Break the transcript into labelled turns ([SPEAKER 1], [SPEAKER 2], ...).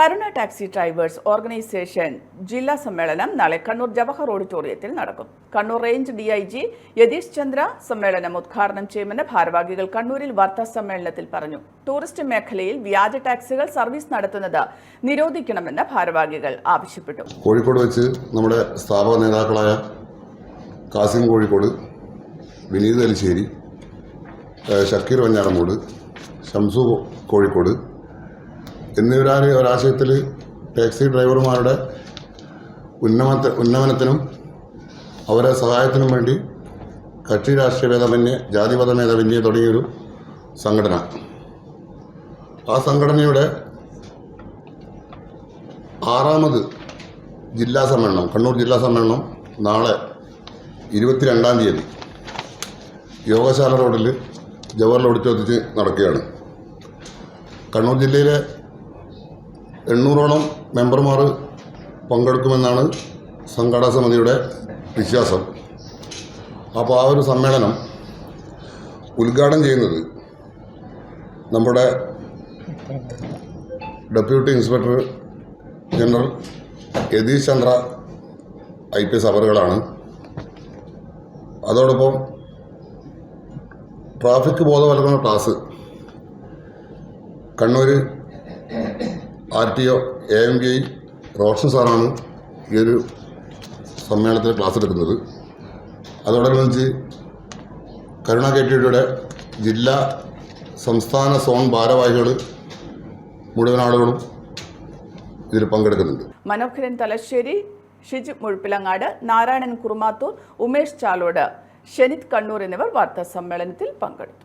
[SPEAKER 1] കരുണ taxi drivers organisation ജില്ലാ സമ്മേളനം നാളെ കണ്ണൂർ ജവഹർ ഓഡിറ്റോറിയത്തിൽ നടക്കും. Kannur range D I G Yathish Chandra സമ്മേളനം ഉദ്ഘാടനം ചെയ്യുമെന്ന് ഭാരവാഹികൾ കണ്ണൂരിൽ വാർത്താ സമ്മേളനത്തിൽ പറഞ്ഞു. ടൂറിസ്റ്റ് മേഖലയിൽ വ്യാജ ടാക്സികൾ സർവീസ് നടത്തുന്നത് നിരോധിക്കണമെന്ന് ഭാരവാഹികൾ ആവശ്യപ്പെട്ടു.
[SPEAKER 2] കോഴിക്കോട് വെച്ച് നമ്മുടെ സ്ഥാപക നേതാക്കളായ കാസിം കോഴിക്കോട് വിനീത് അലിശ്ശേരി ഷക്കീർ വഞ്ഞാറമൂട് ഷംസു കോഴിക്കോട് എന്നിവരാൽ ഒരാശയത്തിൽ ടാക്സി ഡ്രൈവർമാരുടെ ഉന്നമന ഉന്നമനത്തിനും അവരെ സഹായത്തിനും വേണ്ടി കക്ഷി രാഷ്ട്രീയ ഭേദമന്യേ ജാതിമത ഭേദമന്യേ തുടങ്ങിയൊരു സംഘടന. ആ സംഘടനയുടെ ആറാമത് ജില്ലാ സമ്മേളനം കണ്ണൂർ ജില്ലാ സമ്മേളനം നാളെ ഇരുപത്തിരണ്ടാം തീയതി യോഗശാല റോഡിൽ ജവഹർലാൽ ഓഡിറ്റോറിയത്തിൽ നടക്കുകയാണ്. കണ്ണൂർ ജില്ലയിലെ എണ്ണൂറോളം മെമ്പർമാർ പങ്കെടുക്കുമെന്നാണ് സംഘടനാ സമിതിയുടെ വിശ്വാസം. അപ്പോൾ ആ ഒരു സമ്മേളനം ഉദ്ഘാടനം ചെയ്യുന്നത് നമ്മുടെ deputy inspector general Yathish Chandra I P S അവറുകളാണ്. അതോടൊപ്പം ട്രാഫിക് ബോധവൽക്കരണ class Kannur R T O A M K Roshan സാറാണ് ഈ ഒരു സമ്മേളനത്തിൽ ക്ലാസ് എടുക്കുന്നത്. അതോടനുബന്ധിച്ച് കരുണ കെ ടി ഡിയുടെ ജില്ലാ സംസ്ഥാന സോൺ ഭാരവാഹികൾ മുഴുവൻ ആളുകളും ഇതിൽ പങ്കെടുക്കുന്നുണ്ട്.
[SPEAKER 1] മനോഹരൻ തലശ്ശേരി ഷിജു മുഴുപ്പിലങ്ങാട് നാരായണൻ കുറുമാത്തൂർ ഉമേഷ് ചാലോട് ഷെനിത് കണ്ണൂർ എന്നിവർ വാർത്താ സമ്മേളനത്തിൽ പങ്കെടുത്തു.